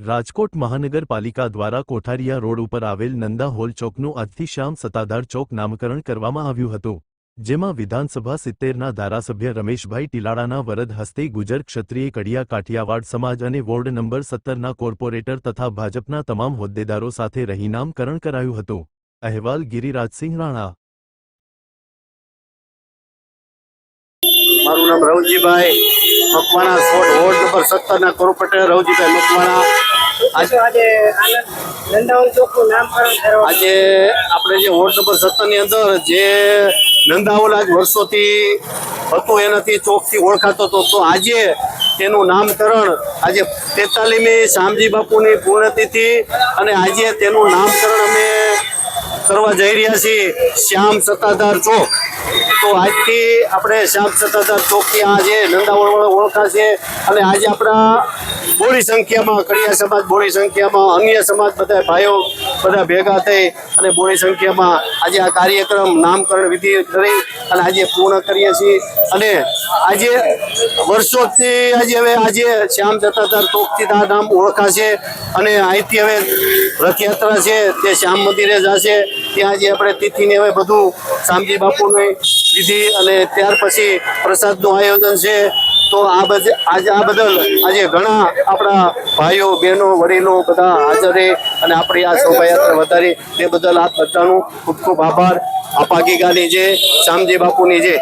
રાજકોટ મહાનગરપાલિકા દ્વારા કોઠારિયા રોડ ઉપર આવેલ નંદા હોલ ચોકનું આજથી શ્યામ સત્તાધાર ચોક નામકરણ કરવામાં આવ્યું હતું, જેમાં વિધાનસભા સિત્તેરના ધારાસભ્ય રમેશભાઈ ટીલાડાના વરદ હસ્તે ગુજર ક્ષત્રિય કડિયા કાઠિયાવાડ સમાજ અને વોર્ડ નંબર સત્તરના કોર્પોરેટર તથા ભાજપના તમામ હોદ્દેદારો સાથે રહી નામકરણ કરાયું હતું. અહેવાલ ગિરિરાજસિંહ રાણા. મારું નામ રવજીભાઈ મકવાણા વોર્ડ નંબર સત્તરના કોર્પોરેટર રવજીભાઈ મકવાણા. આજે આજે નંદાવન ચોકનું નામકરણ કરવા આજે આપણે જે વોર્ડ નંબર સત્તરની અંદર જે નંદાવલ આજ વર્ષોથી હતું એનાથી ચોકથી ઓળખાતો હતો. તો આજે તેનું નામકરણ આજે તેતાલીમી શામજી બાપુની પૂર્ણતિથિ અને આજે તેનું નામકરણ અમે કરવા જઈ રહ્યા છીએ શ્યામ સત્તાધાર ચોક. તો આજથી આપણે શ્યામ સત્તાધાર ચોકથી આ જે નંદાવળ ઓળખાશે અને આજે આપણા બોડી સંખ્યામાં કડિયા સમાજ બોડી સંખ્યામાં અન્ય સમાજ બધા ભાઈઓ બધા ભેગા થઈ અને બોડી સંખ્યામાં આજે આ કાર્યક્રમ નામકરણ વિધિ કરી અને આજે પૂર્ણ કરીએ છીએ. અને આજે વર્ષોથી આજે હવે આજે શ્યામ સત્તાધાર ચોકથી આ નામ ઓળખાશે અને અહીંથી હવે રથયાત્રા છે, તે શ્યામ મંદિરે જશે. ત્યાં જે આપણે તિથિને હવે બધું શામજી બાપુની વિધિ અને ત્યાર પછી પ્રસાદનું આયોજન છે. તો આ બધે, આજે આ બદલ આજે ઘણા આપણા ભાઈઓ, બહેનો, વડીલો બધા હાજરે અને આપણી આ શોભાયાત્રા વધારી. તે બદલ આ બધાનું ખૂબ ખૂબ આભાર. આ પાકીગાની જે શામજી બાપુની જે